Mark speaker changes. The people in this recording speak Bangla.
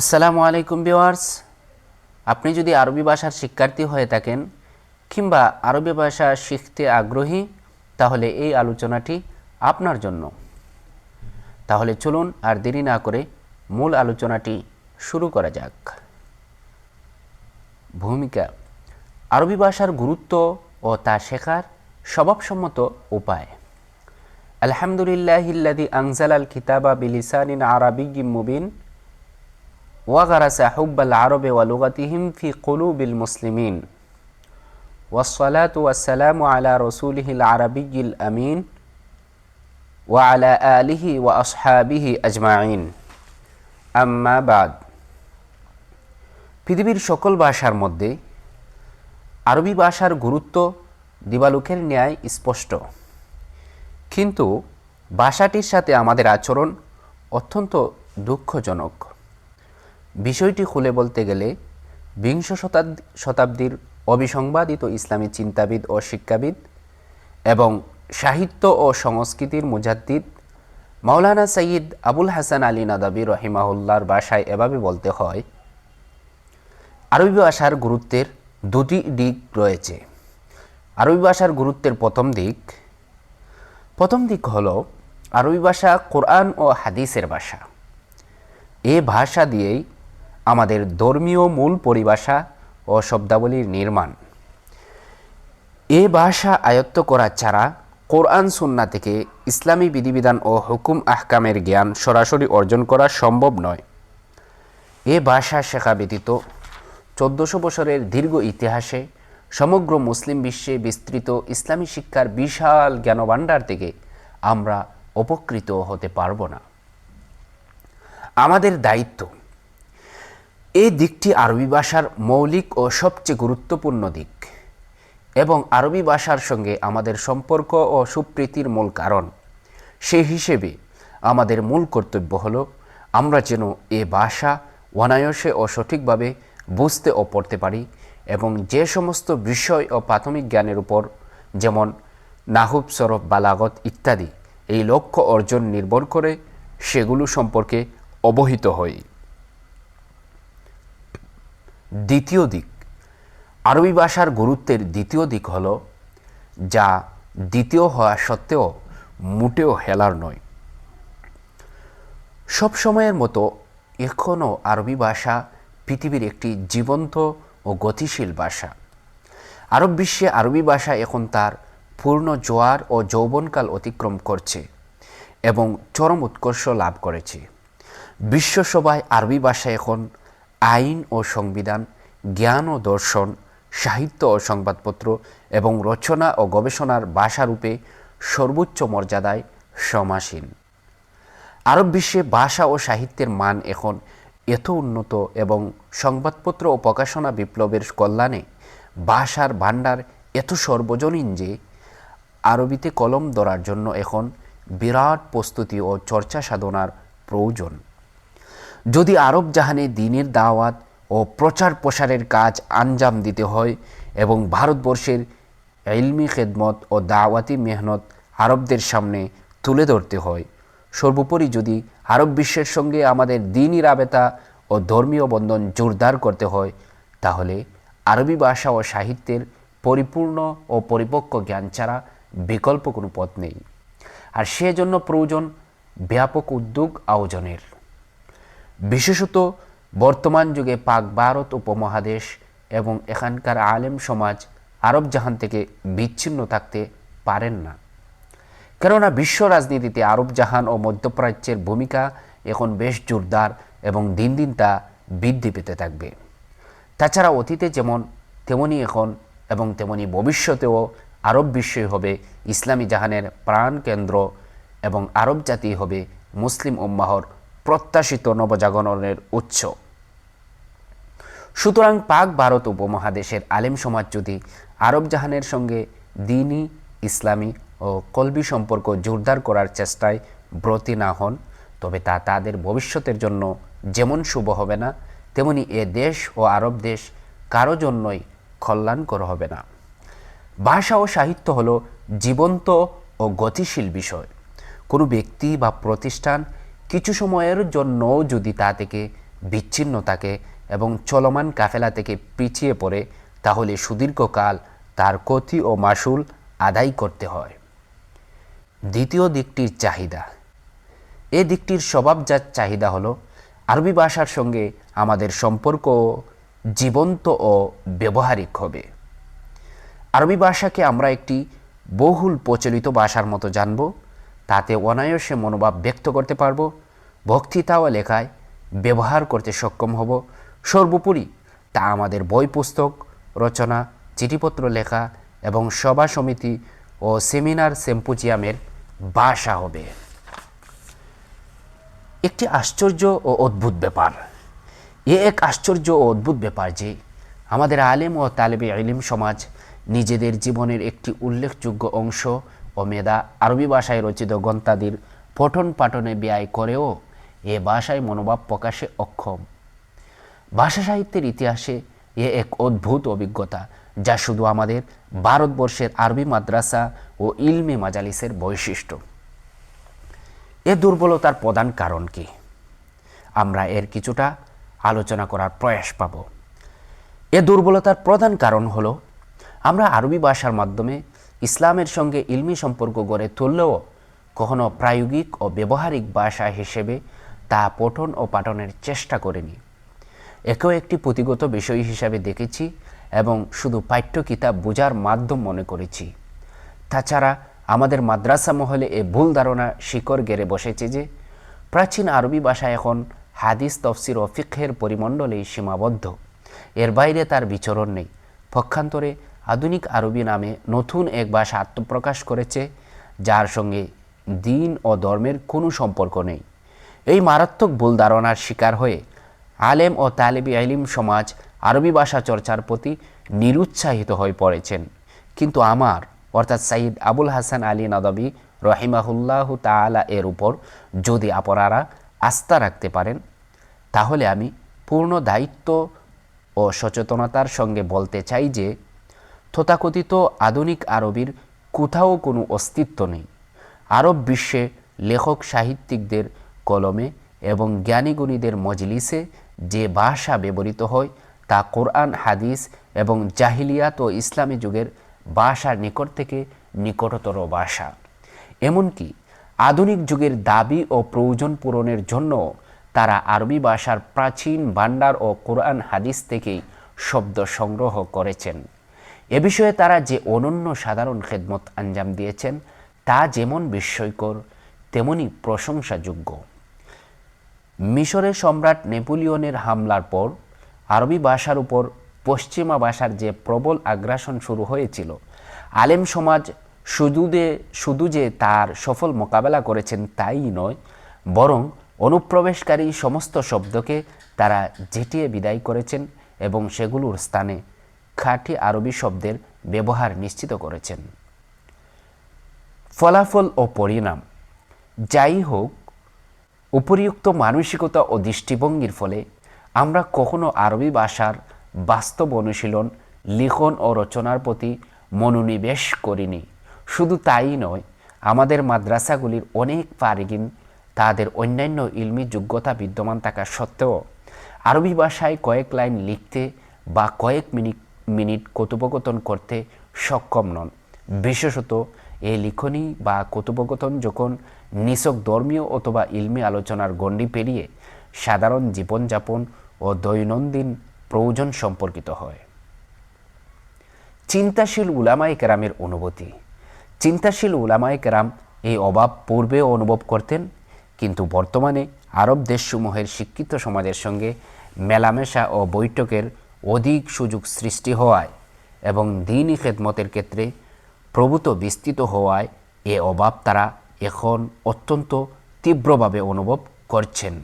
Speaker 1: আসসালামু আলাইকুম ভিওয়ার্স আপনি যদি আরবি ভাষার শিক্ষার্থী হয়ে থাকেন কিংবা আরবি ভাষা শিখতে আগ্রহী, তাহলে এই আলোচনাটি আপনার জন্য। তাহলে চলুন আর দেরি না করে মূল আলোচনাটি শুরু করা যাক। ভূমিকা, আরবি ভাষার গুরুত্ব ও তা শেখার স্বভাবসম্মত উপায়। আলহামদুলিল্লাহিল্লাদি আনজাল আল কিতাবা বিলিসানিন আরবি মুবিন وغرس حب العرب ولغتهم في قلوب المسلمين والصلاة والسلام على رسوله العربي الأمين وعلى آله وأصحابه أجمعين أما بعد পৃথিবীর সকল ভাষার মধ্যে আরবি ভাষার গুরুত্ব দিবালুকের ন্যায় স্পষ্ট কিন্তু ভাষাটির সাথে আমাদের আচরণ অত্যন্ত দুঃখজনক বিষয়টি খুলে বলতে গেলে বিংশ শতাব্দী, শতাব্দীর অবিসংবাদিত ইসলামী চিন্তাবিদ ও শিক্ষাবিদ এবং সাহিত্য ও সংস্কৃতির মুজাদ্দিদ মাওলানা সঈদ আবুল হাসান আলী নাদাবি রহিমাহুল্লার ভাষায় এভাবে বলতে হয়, আরবি ভাষার গুরুত্বের দুটি দিক রয়েছে। আরবি ভাষার গুরুত্বের প্রথম দিক প্রথম দিক হল আরবি ভাষা কোরআন ও হাদিসের ভাষা। এ ভাষা দিয়েই আমাদের ধর্মীয় মূল পরিভাষা ও শব্দাবলীর নির্মাণ। এ ভাষা আয়ত্ত করা ছাড়া কোরআন, সুন্না থেকে ইসলামী বিধিবিধান ও হুকুম আহকামের জ্ঞান সরাসরি অর্জন করা সম্ভব নয়। এ ভাষা শেখা ব্যতীত চোদ্দশো বছরের দীর্ঘ ইতিহাসে সমগ্র মুসলিম বিশ্বে বিস্তৃত ইসলামী শিক্ষার বিশাল জ্ঞানভাণ্ডার থেকে আমরা উপকৃত হতে পারব না। আমাদের দায়িত্ব এই দিকটি আরবি ভাষার মৌলিক ও সবচেয়ে গুরুত্বপূর্ণ দিক এবং আরবি ভাষার সঙ্গে আমাদের সম্পর্ক ও সুপ্রীতির মূল কারণ। সেই হিসেবে আমাদের মূল কর্তব্য হল আমরা যেন এ ভাষা অনায়াসে ও সঠিকভাবে বুঝতে ও পড়তে পারি এবং যে সমস্ত বিষয় ও প্রাথমিক জ্ঞানের উপর যেমন নাহুব, সরফ, বালাগত ইত্যাদি এই লক্ষ্য অর্জন নির্ভর করে সেগুলো সম্পর্কে অবহিত হই। দ্বিতীয় দিক। আরবি ভাষার গুরুত্বের দ্বিতীয় দিক হল, যা দ্বিতীয় হওয়া সত্ত্বেও মোটেও হেলার নয়। সব সময়ের মতো এখনও আরবি ভাষা পৃথিবীর একটি জীবন্ত ও গতিশীল ভাষা। আরব বিশ্বে আরবি ভাষা এখন তার পূর্ণ জোয়ার ও যৌবনকাল অতিক্রম করছে এবং চরম উৎকর্ষ লাভ করেছে। বিশ্বসভায় আরবি ভাষা এখন আইন ও সংবিধান, জ্ঞান ও দর্শন, সাহিত্য ও সংবাদপত্র এবং রচনা ও গবেষণার ভাষারূপে সর্বোচ্চ মর্যাদায় সমাসীন। আরব বিশ্বে ভাষা ও সাহিত্যের মান এখন এত উন্নত এবং সংবাদপত্র ও প্রকাশনা বিপ্লবের কল্যাণে ভাষার ভাণ্ডার এত সর্বজনীন যে আরবিতে কলম ধরার জন্য এখন বিরাট প্রস্তুতি ও চর্চা সাধনার প্রয়োজন। যদি আরব জাহানে দিনের দাওয়াত ও প্রচার প্রসারের কাজ আঞ্জাম দিতে হয় এবং ভারতবর্ষের ইলমি খেদমত ও দাওয়াতি মেহনত আরবদের সামনে তুলে ধরতে হয়, সর্বোপরি যদি আরব বিশ্বের সঙ্গে আমাদের দিনই রাবেতা ও ধর্মীয় বন্ধন জোরদার করতে হয়, তাহলে আরবি ভাষা ও সাহিত্যের পরিপূর্ণ ও পরিপক্ক জ্ঞান ছাড়া বিকল্প কোনো পথ নেই। আর সেজন্য প্রয়োজন ব্যাপক উদ্যোগ আয়োজনের। বিশেষত বর্তমান যুগে পাক ভারত উপমহাদেশ এবং এখানকার আলেম সমাজ আরব জাহান থেকে বিচ্ছিন্ন থাকতে পারেন না। কেননা বিশ্ব রাজনীতিতে আরব জাহান ও মধ্যপ্রাচ্যের ভূমিকা এখন বেশ জোরদার এবং দিন দিন তা বৃদ্ধি পেতে থাকবে। তাছাড়া অতীতে যেমন, তেমনি এখন এবং তেমনি ভবিষ্যতেও আরব বিশ্বই হবে ইসলামী জাহানের প্রাণ কেন্দ্র এবং আরব জাতি হবে মুসলিম উম্মাহর প্রত্যাশিত নবজাগরণের উৎস। সুতরাং পাক ভারত উপমহাদেশের আলেম সমাজ যদি আরব জাহানের সঙ্গে দিনই ইসলামী ও কলবি সম্পর্ক জোরদার করার চেষ্টায় ব্রতী না হন, তবে তা তাদের ভবিষ্যতের জন্য যেমন শুভ হবে না, তেমনি এ দেশ ও আরব দেশ কারও জন্যই কল্যাণকর হবে না। ভাষা ও সাহিত্য হলো জীবন্ত ও গতিশীল বিষয়। কোনো ব্যক্তি বা প্রতিষ্ঠান কিছু সময়ের জন্য যদি তা থেকে বিচ্ছিন্ন থাকে এবং চলমান কাফেলা থেকে পিছিয়ে পড়ে, তাহলে সুদীর্ঘকাল তার ক্ষতি ও মাসুল আদায় করতে হয়। দ্বিতীয় দিকটির চাহিদা। এ দিকটির স্বভাবজাত চাহিদা হলো, আরবি ভাষার সঙ্গে আমাদের সম্পর্ক জীবন্ত ও ব্যবহারিক হবে। আরবি ভাষাকে আমরা একটি বহুল প্রচলিত ভাষার মতো জানব তাতে অনায়াসে মনোভাব ব্যক্ত করতে পারব বক্তৃতা ও লেখায় ব্যবহার করতে সক্ষম হব। সর্বোপরি তা আমাদের বই পুস্তক, রচনা, চিঠিপত্র লেখা এবং সভা সমিতি ও সেমিনার সেম্পোজিয়ামের বাসা হবে। একটি আশ্চর্য ও অদ্ভুত ব্যাপার। এ এক আশ্চর্য ও অদ্ভুত ব্যাপার যে আমাদের আলেম ও তালেবে আলিম সমাজ নিজেদের জীবনের একটি উল্লেখযোগ্য অংশ ও মেধা আরবি ভাষায় রচিত গ্রন্থাদির পঠন পাঠনে ব্যয় করেও এ ভাষায় মনোভাব প্রকাশে অক্ষম। ভাষা সাহিত্যের ইতিহাসে এ এক অদ্ভুত অভিজ্ঞতা, যা শুধু আমাদের ভারতবর্ষের আরবি মাদ্রাসা ও ইলমে মাজালিসের বৈশিষ্ট্য। এ দুর্বলতার প্রধান কারণ কি? আমরা এর কিছুটা আলোচনা করার প্রয়াস পাব। এ দুর্বলতার প্রধান কারণ হলো, আমরা আরবি ভাষার মাধ্যমে ইসলামের সঙ্গে ইলমি সম্পর্ক গড়ে তুললেও কখনো প্রায়োগিক ও ব্যবহারিক ভাষা হিসেবে তা পঠন ও পাঠনের চেষ্টা করেনি। একেও একটি পুঁথিগত বিষয় হিসাবে দেখেছি এবং শুধু পাঠ্য কিতাব বোঝার মাধ্যম মনে করেছি। তাছাড়া আমাদের মাদ্রাসা মহলে এ ভুল ধারণা শিকড় গেড়ে বসেছে যে, প্রাচীন আরবি ভাষা এখন হাদিস, তফসির ও ফিকহের পরিমণ্ডলেই সীমাবদ্ধ। এর বাইরে তার বিচরণ নেই। পক্ষান্তরে আধুনিক আরবি নামে নতুন এক ভাষা আত্মপ্রকাশ করেছে, যার সঙ্গে দিন ও ধর্মের কোনো সম্পর্ক নেই। এই মারাত্মক ভুল ধারণার শিকার হয়ে আলেম ও তালেবি আলিম সমাজ আরবি ভাষা চর্চার প্রতি নিরুৎসাহিত হয়ে পড়েছেন। কিন্তু আমার, অর্থাৎ সাইদ আবুল হাসান আলী নদবী রহিমাহুল্লাহ তালা এর উপর যদি আপনারা আস্থা রাখতে পারেন, তাহলে আমি পূর্ণ দায়িত্ব ও সচেতনতার সঙ্গে বলতে চাই যে তথাকথিত আধুনিক আরবির কোথাও কোনো অস্তিত্ব নেই। আরব বিশ্বে লেখক সাহিত্যিকদের কলমে এবং জ্ঞানীগুণীদের মজলিসে যে ভাষা ব্যবহৃত হয়, তা কোরআন, হাদিস এবং জাহিলিয়াত ও ইসলামী যুগের ভাষার নিকট থেকে নিকটতর ভাষা। এমনকি আধুনিক যুগের দাবি ও প্রয়োজন পূরণের জন্য তারা আরবি ভাষার প্রাচীন ভাণ্ডার ও কোরআন, হাদিস থেকেই শব্দ সংগ্রহ করেছেন। এ বিষয়ে তারা যে অনন্য সাধারণ খেদমত আঞ্জাম দিয়েছেন, তা যেমন বিস্ময়কর, তেমনি প্রশংসাযোগ্য। মিশরের সম্রাট নেপোলিয়নের হামলার পর আরবি ভাষার উপর পশ্চিমা ভাষার যে প্রবল আগ্রাসন শুরু হয়েছিল, আলেম সমাজ যে শুধু যে তার সফল মোকাবেলা করেছেন তাই নয়, বরং অনুপ্রবেশকারী সমস্ত শব্দকে তারা জেটিয়ে বিদায় করেছেন এবং সেগুলোর স্থানে খাঁটি আরবি শব্দের ব্যবহার নিশ্চিত করেছেন। ফলাফল ও পরিণাম। যাই হোক, উপরিউক্ত মানসিকতা ও দৃষ্টিভঙ্গির ফলে আমরা কখনো আরবি ভাষার বাস্তব অনুশীলন, লিখন ও রচনার প্রতি মনোনিবেশ করিনি। শুধু তাই নয়, আমাদের মাদ্রাসাগুলির অনেক পারিগিন তাদের অন্যান্য ইলমি যোগ্যতা বিদ্যমান থাকা সত্ত্বেও আরবি ভাষায় কয়েক লাইন লিখতে বা কয়েক মিনিট মিনিট কথোপকথন করতে সক্ষম নন। বিশেষত এই লিখনী বা কথোপকথন যখন নিছক ধর্মীয় অথবা ইলমি আলোচনার গণ্ডি পেরিয়ে সাধারণ জীবনযাপন ও দৈনন্দিন প্রয়োজন সম্পর্কিত হয়। চিন্তাশীল উলামাই কেরামের অনুভূতি। চিন্তাশীল উলামাই কেরাম এই অভাব পূর্বেও অনুভব করতেন, কিন্তু বর্তমানে আরব দেশসমূহের শিক্ষিত সমাজের সঙ্গে মেলামেশা ও বৈঠকের অধিক সুযোগ সৃষ্টি হওয়ায় এবং দিনই খেদমতের ক্ষেত্রে প্রভূত বিস্তৃত হওয়ায় এ অভাব তারা এখন অত্যন্ত তীব্রভাবে অনুভব করছেন।